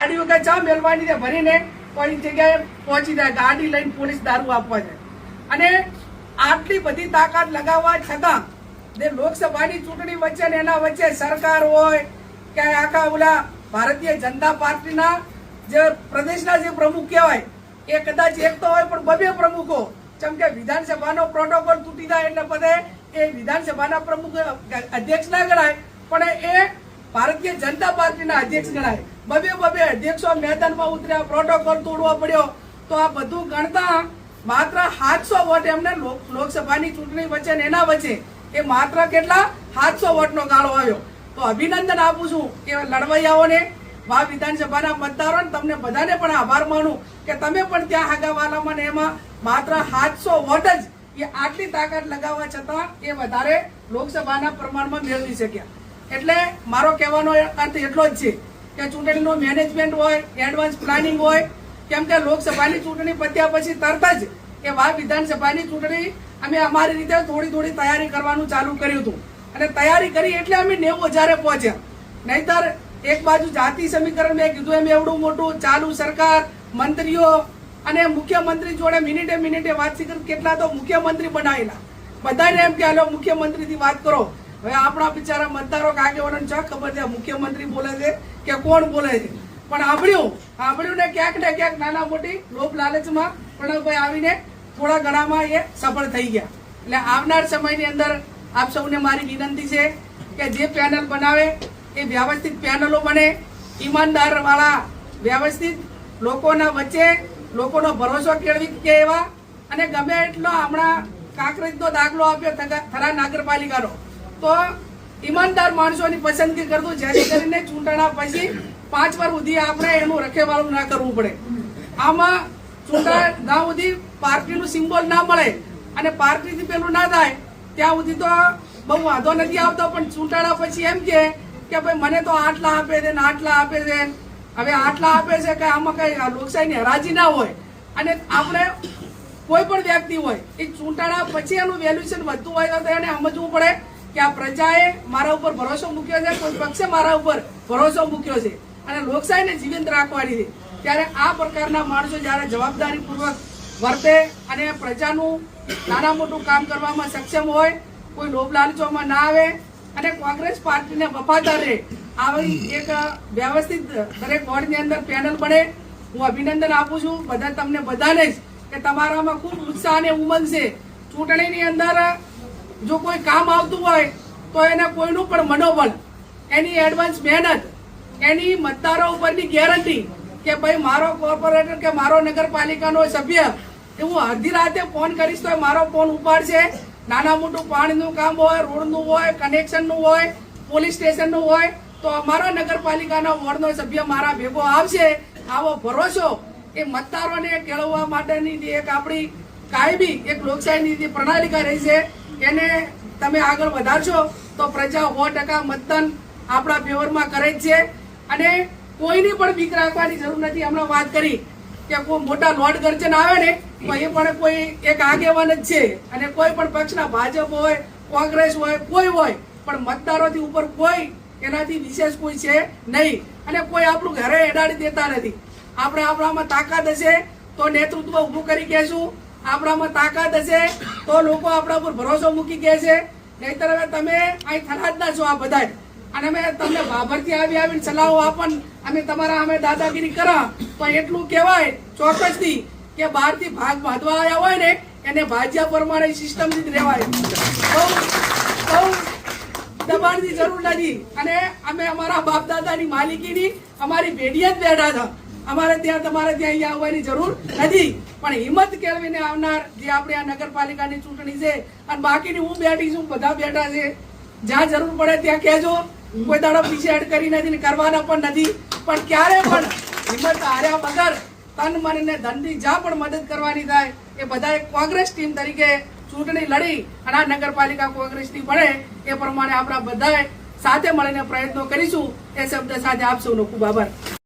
ગાડીઓ કે ચા મેલવાની ત્યાં ભરીને કોઈ જગ્યાએ પહોંચી જાય. ગાડી લઈને પોલીસ દારૂ આપવા છે અને આટલી બધી તાકાત લગાવવા છતાં જે લોકસભાની ચૂંટણી વચ્ચે ને એના વચ્ચે સરકાર હોય કે આખા ઓલા ભારતીય જનતા પાર્ટીના જે પ્રદેશના જે પ્રમુખ કહેવાય, એ કદાચ એક તો હોય પણ બબે પ્રમુખો. જેમ કે વિધાનસભાનો પ્રોટોકોલ તૂટી જાય એટલે બધે એ વિધાનસભાના પ્રમુખ અધ્યક્ષ ના ગણાય, પણ એ ભારતીય જનતા પાર્ટીના અધ્યક્ષ ગણાય. બબે બબે, અધ્યક્ષો, મેદાનમાં ઉતર્યા પ્રોટોકોલ તોડવો પડ્યો. તો આ બધું ગણતા માત્ર સાતસો વોટ એમને લોક- લોકસભાની ચૂંટણી વચ્ચે ને એના વચ્ચે એ માત્ર કેટલા? સાતસો વોટનો ગાળો આવ્યો. તો અભિનંદન આપું છું કે લડવૈયાઓને, વા વિધાનસભાના મતદારો તમને બધાને પણ આભાર માનું કે તમે પણ ત્યાં હાગાવાલામાં ને એમાં માત્ર સાતસો વોટ જ એ આટલી તાકાત લગાવવા છતાં એ વધારે લોકસભાના પ્રમાણમાં મેળવી શક્યા. એટલે મારો કહેવાનો અર્થ એટલો જ છે કે ચૂંટણીનું મેનેજમેન્ટ હોય એડવાન્સ પ્લાનિંગ હોય, કેમ કે લોકસભાની ચૂંટણી પત્યા પછી તરત જ એ વા વિધાનસભાની ચૂંટણી અમે અમારી રીતે થોડી થોડી તૈયારી કરવાનું ચાલુ કર્યું હતું. અને તૈયારી કરી એટલે અમે નેવું હજારે પહોંચ્યા. નહીતર એક બાજુ જાતિ સમીકરણ મેં કીધું એમ એવડું મોટું, ચાલુ સરકાર, મંત્રીઓ અને મુખ્યમંત્રી જોડે મિનિટે મિનિટે વાતચીત કેટલા તો મુખ્યમંત્રી બનાવેલા બધાને એમ કે, હાલો, મુખ્યમંત્રીથી વાત કરો. હવે આપણા બિચારા મતદારો કાગેવાળાને ચા ખબર છે, મુખ્યમંત્રી બોલે છે કે કોણ બોલે છે? પણ સાંભળ્યું સાંભળ્યું ને ક્યાંક ને ક્યાંક નાના મોટી લોભ લાલચમાં પ્રણવભાઈ આવીને થોડા ઘણામાં એ સફળ થઈ ગયા. એટલે આવનાર સમયની અંદર આપ સૌને મારી વિનંતી છે કે જે પેનલ બનાવે એ વ્યવસ્થિત પેનલો બને. ઈમાનદાર વાળા વ્યવસ્થિત લોકોના વચ્ચે લોકોનો ભરોસો કેળવી કે એવા. અને ગમે એટલો હમણાં કાંકરેજનો દાખલો આપ્યો થરા નગરપાલિકાનો. તો ઈમાનદાર માણસોની પસંદગી કરતું જેથી કરીને ચૂંટણા પછી પાંચ વાર સુધી આપણે એનું રખેવાળું ના કરવું પડે. આમાં ચૂંટણા ના સુધી પાર્ટીનું સિમ્બોલ ના મળે અને પાર્ટીથી પેલું ના થાય, ત્યાં સુધી તો બહુ વાંધો નથી આવતો. પણ ચૂંટાણા પછી એમ કે કે ભાઈ મને તો આટલા આપે છે ને આટલા આપે છે. હવે આટલા આપે છે કે આમાં કઈ લોકશાહીની હરાજી ના હોય. અને આપણે કોઈ પણ વ્યક્તિ હોય, એ ચૂંટાણા પછી એનું વેલ્યુએશન વધતું હોય તો એને સમજવું પડે. કે આ પ્રજાએ મારા ઉપર ભરોસો મૂક્યો છે, કોઈ પક્ષે મારા ઉપર ભરોસો મૂક્યો છે અને લોકશાહીને જીવંત રાખવાની છે. ત્યારે આ પ્રકારના માણસો જ્યારે જવાબદારીપૂર્વક વર્તે અને પ્રજાનું નાના મોટું કામ કરવામાં સક્ષમ હોય, કોઈ લોભ લાલચોમાં ના આવે અને કોંગ્રેસ પાર્ટીને વફાદાર રહે, આવી એક વ્યવસ્થિત દરેક વોર્ડની અંદર પેનલ બને. હું અભિનંદન આપું છું. બધા તમને બધાને જ કે તમારામાં ખૂબ ઉત્સાહ અને ઉમંગ છે. ચૂંટણીની અંદર જો કોઈ કામ આવતું હોય, તો એને કોઈનું પણ મનોબળ, એની એડવાન્સ મહેનત, એની મતદારો ઉપરની ગેરંટી કે ભાઈ મારો કોર્પોરેટર કે મારો નગરપાલિકાનો સભ્ય એ હું અડધી રાતે ફોન કરીશ તો મારો ફોન ઉપાડશે. નાના મોટું પાણીનું કામ હોય, રોડનું હોય કનેક્શનનું હોય પોલીસ સ્ટેશનનું હોય, તો અમારા નગરપાલિકાના વોર્ડનો સભ્ય મારા ભેગો આવશે. આવો ભરોસો એ મતદારોને કેળવવા માટેની એક આપણી કાયમી એક લોકશાહીની પ્રણાલિકા રહી છે. એને તમે આગળ વધારશો તો પ્રજા સો ટકા મતદાન આપણા ફેવરમાં કરે જ છે. અને કોઈની પણ બીક રાખવાની જરૂર નથી. હમણાં વાત કરી કે કોઈ મોટા લોર્ડ ગર્જન આવે ને, તો એ પણ કોઈ એક આગેવાન જ છે. અને કોઈ પણ પક્ષના ભાજપ હોય, કોંગ્રેસ હોય, કોઈ હોય, પણ મતદારોથી ઉપર કોઈ એનાથી વિશેષ કોઈ છે નહીં. અને કોઈ આપણું ઘરે એડાડી દેતા નથી. આપણે આપણામાં તાકાત હશે તો નેતૃત્વ ઊભું કરી કહેશું. આપણામાં તાકાત હશે તો લોકો આપણા ઉપર ભરોસો મૂકી કહે છે. નહીતર હવે તમે અહીં થરાદના છો આ બધા અને અમે તમને ભાભરથી આવી આવીને સલાહો આપણ અમે તમારા અમે દાદાગીરી કરા. તો એટલું કહેવાય ચોક્કસથી કે બહારથી ભાગ બાંધવા આવ્યા હોય ને, એને ભાજ્યા પ્રમાણે સિસ્ટમથી જ રહેવાય. બહુ દબાણની જરૂર નથી અને અમે અમારા બાપ દાદાની માલિકીની અમારી ભેડિયા જ બેઠા હતા. અમારે ત્યાં તમારે ત્યાં અહીંયા આવવાની જરૂર નથી. પણ હિંમત કેળવીને આવનાર જે આપણે આ નગરપાલિકાની ચૂંટણી છે, અને બાકીની હું બેઠી છું, બધા બેઠા છે, જ્યાં જરૂર પડે ત્યાં કહેજો. કોઈ દાડો પીછેહટ કરી નથી કરવાના પણ નથી. પણ ક્યારે પણ હિંમત હાર્યા વગર તન મન ને ધનથી જ્યાં પણ મદદ કરવાની થાય, એ બધાએ કોંગ્રેસ ટીમ તરીકે ચૂંટણી લડી અને આ નગરપાલિકા કોંગ્રેસની બને એ પ્રમાણે આપણા બધાએ સાથે મળીને પ્રયત્નો કરીશું. એ શબ્દ સાથે આપ સૌનો ખૂબ આભાર.